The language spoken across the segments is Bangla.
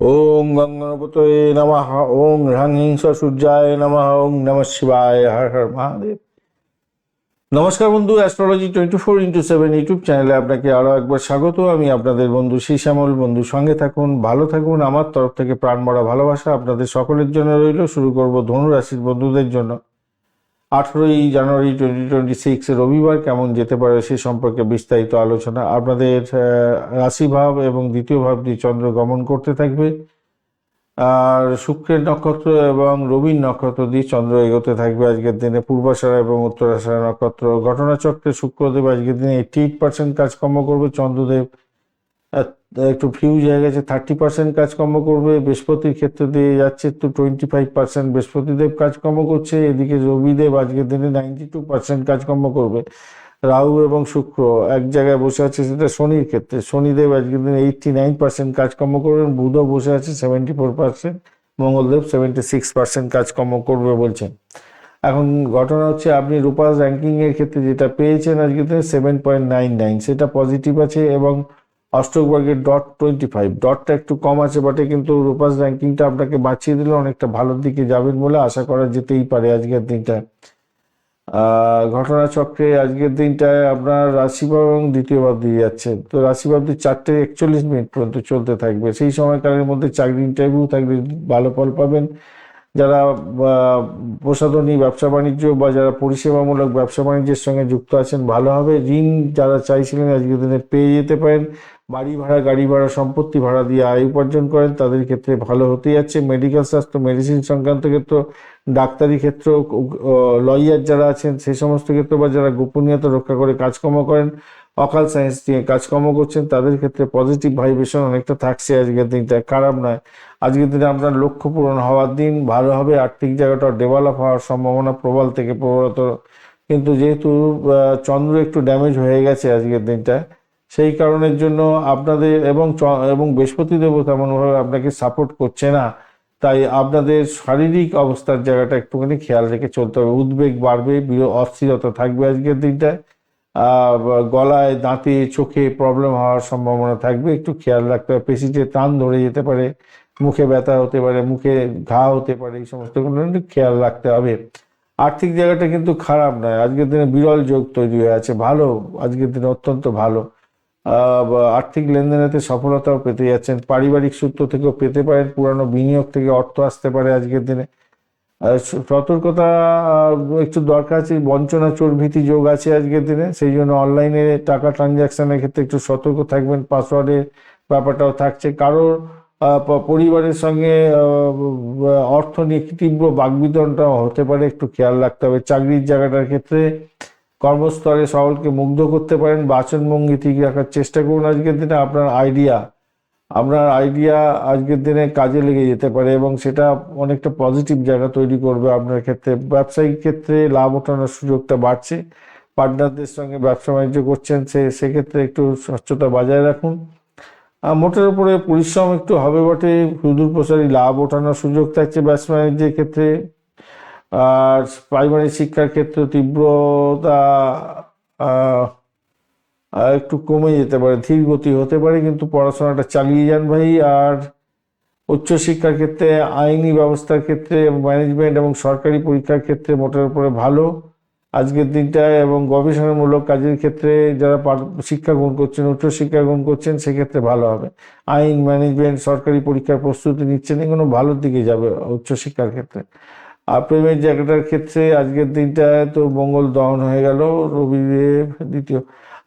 ওং গঙ্গনপতয়ে নমঃ ওং হ্রাং সূর্যায় নমঃ ওং নম শিবায় হর হর মহাদেব নমস্কার বন্ধু astrology twenty four into seven YouTube চ্যানেলে আপনাকে আরও একবার স্বাগত। আমি আপনাদের বন্ধু শ্যামল বন্ধু, সঙ্গে থাকুন, ভালো থাকুন, আমার তরফ থেকে প্রাণ মরা ভালোবাসা আপনাদের সকলের জন্য রইল। শুরু করব ধনুরাশির বন্ধুদের জন্য। আঠেরোই জানুয়ারি টোয়েন্টি টোয়েন্টি সিক্স রবিবার কেমন যেতে পারে সে সম্পর্কে বিস্তারিত আলোচনা আপনাদের রাশিভাব এবং দ্বিতীয় ভাব দিয়ে চন্দ্র গমন করতে থাকবে। আর শুক্রের নক্ষত্র এবং রবির নক্ষত্র দিয়ে চন্দ্র এগোতে থাকবে আজকের দিনে। পূর্বাষাঢ়া এবং উত্তরাষাঢ়া নক্ষত্র ঘটনাচক্রে শুক্রদেব আজকের দিনে এইটি এইট পার্সেন্ট কাজকর্ম করবে। চন্দ্রদেব একটু ফিউজ হয়ে গেছে থার্টি পার্সেন্ট কাজকর্ম করবে, বৃহস্পতির ক্ষেত্রে দিয়ে যাচ্ছে তো টোয়েন্টি ফাইভ পার্সেন্ট বৃহস্পতিদেব কাজকর্ম করছে, এদিকে রবিদেব আজকের দিনে নাইনটি টু পার্সেন্ট কাজকর্ম করবে। রাহু এবং শুক্র এক জায়গায় বসে আছে, সেটা শনির ক্ষেত্রে। শনিদেব আজকের দিনে এইটটি নাইন পার্সেন্ট কাজকর্ম করবেন বুধও বসে আছে সেভেন্টি ফোর পার্সেন্ট মঙ্গলদেব সেভেন্টি সিক্স পার্সেন্ট কাজকর্ম করবে বলছেন। এখন ঘটনা হচ্ছে, আপনি রূপাস র্যাঙ্কিংয়ের ক্ষেত্রে যেটা পেয়েছেন আজকে সেভেন পয়েন্ট নাইন নাইন সেটা পজিটিভ আছে এবং অষ্টক বর্গের ডট টোয়েন্টি ফাইভ ডটটা একটু কম আছে বটে কিন্তু রূপাস র্যাঙ্কিংটা আপনাকে বাঁচিয়ে দিলে অনেকটা ভালোর দিকে যাবেন বলে আশা করা যেতেই পারে আজকের দিনটা। আহ, ঘটনাচক্রে আজকের দিনটায় আপনার রাশিভাব এবং দ্বিতীয় ভাব দিয়ে যাচ্ছে। তো রাশিভাব দিয়ে চারটে একচল্লিশ মিনিট পর্যন্ত চলতে থাকবে। সেই সময়কালের মধ্যে চাকরি ইন্টারভিউ থাকবে ভালো ফল পাবেন। যারা প্রসাধনী, ব্যবসা বাণিজ্য বা যারা পরিষেবামূলক ব্যবসা বাণিজ্যের সঙ্গে যুক্ত আছেন ভালোভাবে ঋণ যারা চাইছিলেন আজকের দিনে পেয়ে যেতে পারেন। বাড়ি ভাড়া, গাড়ি ভাড়া, সম্পত্তি ভাড়া দিয়ে আয় উপার্জন করেন, তাদের ক্ষেত্রে ভালো হতেই যাচ্ছে। মেডিকেল স্বাস্থ্য, মেডিসিন সংক্রান্ত ক্ষেত্র ডাক্তারি ক্ষেত্র লয়ার যারা আছেন সেই সমস্ত ক্ষেত্র বা যারা গোপনীয়তা রক্ষা করে কাজকর্ম করেন অকাল সায়েন্স নিয়ে কাজকর্ম করছেন, তাদের ক্ষেত্রে পজিটিভ ভাইব্রেশন অনেকটা থাকছে আজকের দিনটা। খারাপ নয়। আজকের দিনে আপনার লক্ষ্য পূরণ হওয়ার দিন, ভালো হবে, আর্থিক জায়গাটা ডেভেলপ হওয়ার সম্ভাবনা প্রবল থেকে প্রবলত। কিন্তু যেহেতু চন্দ্র একটু ড্যামেজ হয়ে গেছে আজকের দিনটা, সেই কারণের জন্য আপনাদের এবং এবং বৃহস্পতি দেবও তেমনভাবে আপনাকে সাপোর্ট করছে না। তাই আপনাদের শারীরিক অবস্থার জায়গাটা একটুখানি খেয়াল রেখে চলতে হবে। উদ্বেগ বাড়বে অস্থিরতা থাকবে আজকের দিনটায়। গলায়, দাঁতে, চোখে প্রবলেম হওয়ার সম্ভাবনা থাকবে। একটু খেয়াল রাখতে হবে। পেশিতে টান ধরে যেতে পারে, মুখে ব্যথা হতে পারে, মুখে ঘা হতে পারে, এই সমস্তগুলো একটু খেয়াল রাখতে হবে। আর্থিক জায়গাটা কিন্তু খারাপ নয়। আজকের দিনে বিরল যোগ তৈরি হয়ে আছে। ভালো। আজকের দিনে অত্যন্ত ভালো। আর্থিক লেনদেনেতে সফলতাও পেতে যাচ্ছেন। পারিবারিক সূত্র থেকেও পেতে পারেন, পুরানো বিনিয়োগ থেকে অর্থ আসতে পারে আজকের দিনে। সতর্কতা একটু দরকার আছে, বঞ্চনা চোর ভীতি যোগ আছে আজকের দিনে, সেই জন্য অনলাইনে টাকা ট্রানজ্যাকশনের ক্ষেত্রে একটু সতর্ক থাকবেন, পাসওয়ার্ডের ব্যাপারটাও থাকছে। কারোর পরিবারের সঙ্গে অর্থ নিয়ে তীব্র বাগবিতনটাও হতে পারে, একটু খেয়াল রাখতে হবে। চাকরির জায়গাটার ক্ষেত্রে কর্মস্থলে সকলকে মুগ্ধ করতে পারেন। বাচনভঙ্গি ঠিক রাখার চেষ্টা করুন আজকের দিনে। আপনার আইডিয়া আপনার আইডিয়া আজকের দিনে কাজে লেগে যেতে পারে এবং সেটা অনেকটা পজিটিভ জায়গা তৈরি করবে আপনার ক্ষেত্রে। ব্যবসায়িক ক্ষেত্রে লাভ ওঠানোর সুযোগটা বাড়ছে। পার্টনারদের সঙ্গে ব্যবসা বাণিজ্য করছেন, সে, সেক্ষেত্রে একটু স্বচ্ছতা বজায় রাখুন। মোটের উপরে পরিশ্রম একটু হবে বটে। সুদূর প্রসারী লাভ ওঠানোর সুযোগ থাকছে ব্যবসা বাণিজ্যের ক্ষেত্রে। আর প্রাইমারি শিক্ষার ক্ষেত্রে তীব্রতা একটু কমে যেতে পারে, ধীর গতি হতে পারে, কিন্তু পড়াশোনাটা চালিয়ে যান ভাই। আর উচ্চশিক্ষার ক্ষেত্রে, আইনি ব্যবস্থার ক্ষেত্রে ম্যানেজমেন্ট এবং সরকারি পরীক্ষার ক্ষেত্রে মোটের উপরে ভালো। আজকের দিনটায় এবং গবেষণামূলক কাজের ক্ষেত্রে যারা শিক্ষা গ্রহণ করছেন উচ্চশিক্ষা গ্রহণ করছেন, সেক্ষেত্রে ভালো হবে। আইন ম্যানেজমেন্ট সরকারি পরীক্ষার প্রস্তুতি নিচ্ছেন, এগুলো ভালোর দিকে যাবে উচ্চশিক্ষার ক্ষেত্রে। আর প্রেমের জায়গাটার ক্ষেত্রে আজকের দিনটায় তো মঙ্গল দহন হয়ে গেল, রবিদেব দ্বিতীয়।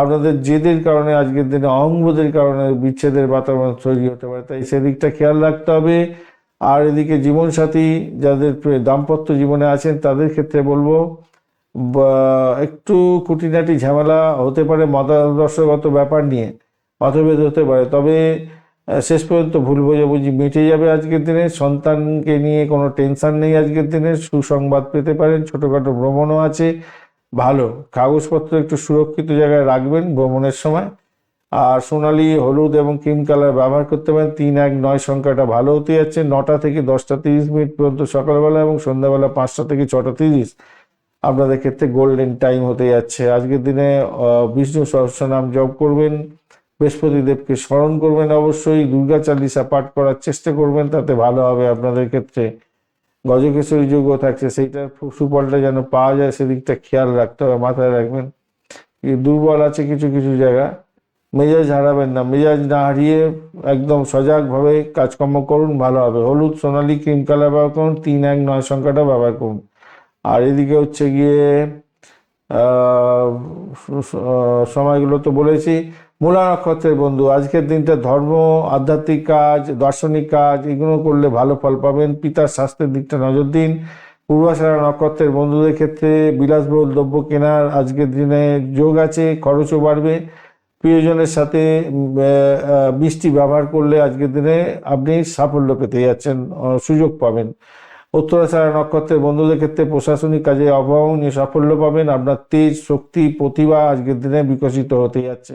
আপনাদের জেদের কারণে আজকের দিনে অঙ্গদের কারণে বিচ্ছেদের বাতাবরণ তৈরি হতে পারে, তাই সেদিকটা খেয়াল রাখতে হবে। আর এদিকে জীবনসাথী, যাদের দাম্পত্য জীবনে আছেন, তাদের ক্ষেত্রে বলব একটু খুঁটিনাটি ঝামেলা হতে পারে, মতাদর্শগত ব্যাপার নিয়ে মতভেদ হতে পারে। তবে শেষ পর্যন্ত ভুল বোঝাবুঝি মিটে যাবে আজকের দিনে। সন্তানকে নিয়ে কোনো টেনশন নেই আজকের দিনে। সুসংবাদ পেতে পারেন, ছোটোখাটো ভ্রমণও আছে। ভালো, কাগজপত্র একটু সুরক্ষিত জায়গায় রাখবেন ভ্রমণের সময়। আর সোনালি, হলুদ এবং ক্রিম কালার ব্যবহার করতে পারেন। তিন এক নয় সংখ্যাটা ভালো হতে যাচ্ছে। নটা থেকে দশটা তিরিশ মিনিট পর্যন্ত সকালবেলা এবং সন্ধ্যাবেলা পাঁচটা থেকে ছটা তিরিশ। আপনাদের ক্ষেত্রে গোল্ডেন টাইম হতে যাচ্ছে। আজকের দিনে বিষ্ণু সহস্রনাম জপ করবেন। বৃহস্পতি দেবকে স্মরণ করবেন অবশ্যই, দুর্গা চালিসা পাঠ করার চেষ্টা করবেন, তাতে ভালো হবে আপনাদের ক্ষেত্রে। গজকেশরী যোগ্য থাকছে, সেইটার সুফলটা যেন পাওয়া যায়, সেদিকটা খেয়াল রাখতে হবে, মাথায় রাখবেন। দুর্বল আছে কিছু কিছু জায়গা। মেজাজ হারাবেন না, মেজাজ না হারিয়ে একদম সজাগভাবে কাজকর্ম করুন, ভালো হবে। হলুদ, সোনালি, ক্রিম কালার ব্যবহার করুন, তিন, এক, নয় সংখ্যাটা ব্যবহার করুন। আর এদিকে হচ্ছে গিয়ে সময়গুলো তো বলেছি মূলা নক্ষত্রের বন্ধু, আজকের দিনটা ধর্ম, আধ্যাত্মিক কাজ, দার্শনিক কাজ, এগুলো করলে ভালো ফল পাবেন। পিতার স্বাস্থ্যের দিকটা নজর দিন। পূর্বাশারা নক্ষত্রের বন্ধুদের ক্ষেত্রে বিলাসবহুল দ্রব্য কেনার আজকের দিনে যোগ আছে, খরচও বাড়বে। প্রিয়জনের সাথে মিষ্টি ব্যবহার করলে আজকের দিনে আপনি সাফল্য পেতে যাচ্ছেন সুযোগ পাবেন। উত্তরাশারা নক্ষত্রের বন্ধুদের ক্ষেত্রে প্রশাসনিক কাজে অভাবনীয় সাফল্য পাবেন। আপনার তেজ, শক্তি, প্রতিভা আজকের দিনে বিকশিত হতে যাচ্ছে।